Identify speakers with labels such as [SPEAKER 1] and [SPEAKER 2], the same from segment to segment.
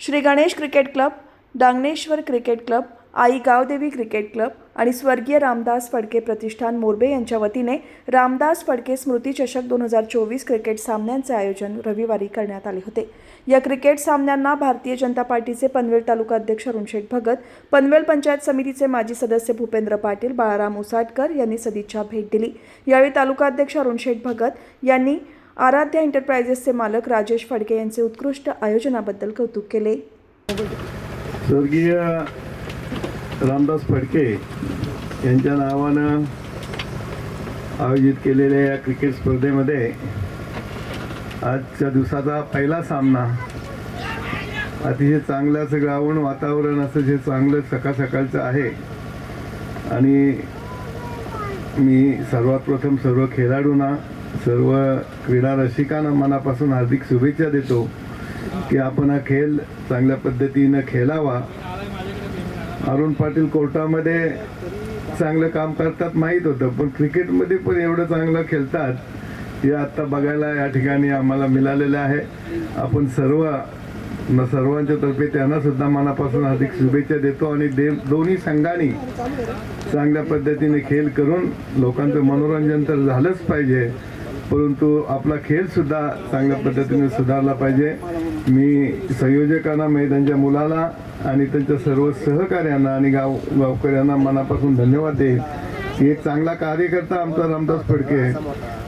[SPEAKER 1] Shri Ganesh cricket club Danganeshwar cricket club Aai Gavdevi cricket club आणि स्वर्गीय रामदास फडके प्रतिष्ठान मोरबे यांच्या वतीने रामदास फडके स्मृतीचषक दोन हजार चोवीस क्रिकेट सामन्यांचे आयोजन रविवारी करण्यात आले होते. या क्रिकेट सामन्यांना भारतीय जनता पार्टीचे पनवेल तालुका अध्यक्ष अरुणशेठ भगत पनवेल पंचायत समितीचे माजी सदस्य भूपेंद्र पाटील बाळाराम उसाटकर यांनी सदिच्छा भेट दिली. यावेळी तालुका अध्यक्ष अरुणशेठ भगत यांनी आराध्या एंटरप्राइजेसचे मालक राजेश फडके यांचे उत्कृष्ट आयोजनाबद्दल कौतुक केले.
[SPEAKER 2] स्वर्गीय रामदास फडके यांच्या नावानं आयोजित केलेल्या या क्रिकेट स्पर्धेमध्ये आजच्या दिवसाचा पहिला सामना अतिशय चांगलं असं ग्राउंड वातावरण असं जे चांगलं सकाळ सकाळचं आहे. आणि मी सर्वात प्रथम सर्व खेळाडूंना सर्व क्रीडा रसिकांना मनापासून हार्दिक शुभेच्छा देतो की आपण हा खेळ चांगल्या पद्धतीनं खेळावा. अरुण पाटील कोर्टामध्ये चांगलं काम करतात माहीत होतं पण क्रिकेटमध्ये पण एवढं चांगलं खेळतात हे आत्ता बघायला या ठिकाणी आम्हाला मिळालेलं आहे. आपण सर्व न सर्वांच्या तर्फे त्यांना सुद्धा मनापासून हार्दिक शुभेच्छा देतो आणि दे दोन्ही संघांनी चांगल्या पद्धतीने खेळ करून लोकांचं मनोरंजन तर झालंच पाहिजे. परंतु आपला खेळ सुद्धा चांगल्या पद्धतीने सुधारला पाहिजे. मी संयोजकांना म्हणजे त्यांच्या मुलाला आणि त्यांच्या सर्व सहकार्यांना आणि गाव गावकऱ्यांना मनापासून धन्यवाद देईल. की एक चांगला कार्यकर्ता आमचा रामदास फडके आहे.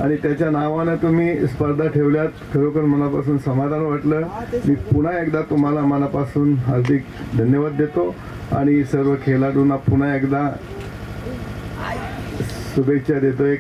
[SPEAKER 2] आणि त्याच्या नावानं तुम्ही स्पर्धा ठेवल्यात. खरोखर मनापासून समाधान वाटलं. मी पुन्हा एकदा तुम्हाला मनापासून हार्दिक धन्यवाद देतो. आणि सर्व खेळाडूंना पुन्हा एकदा शुभेच्छा देतो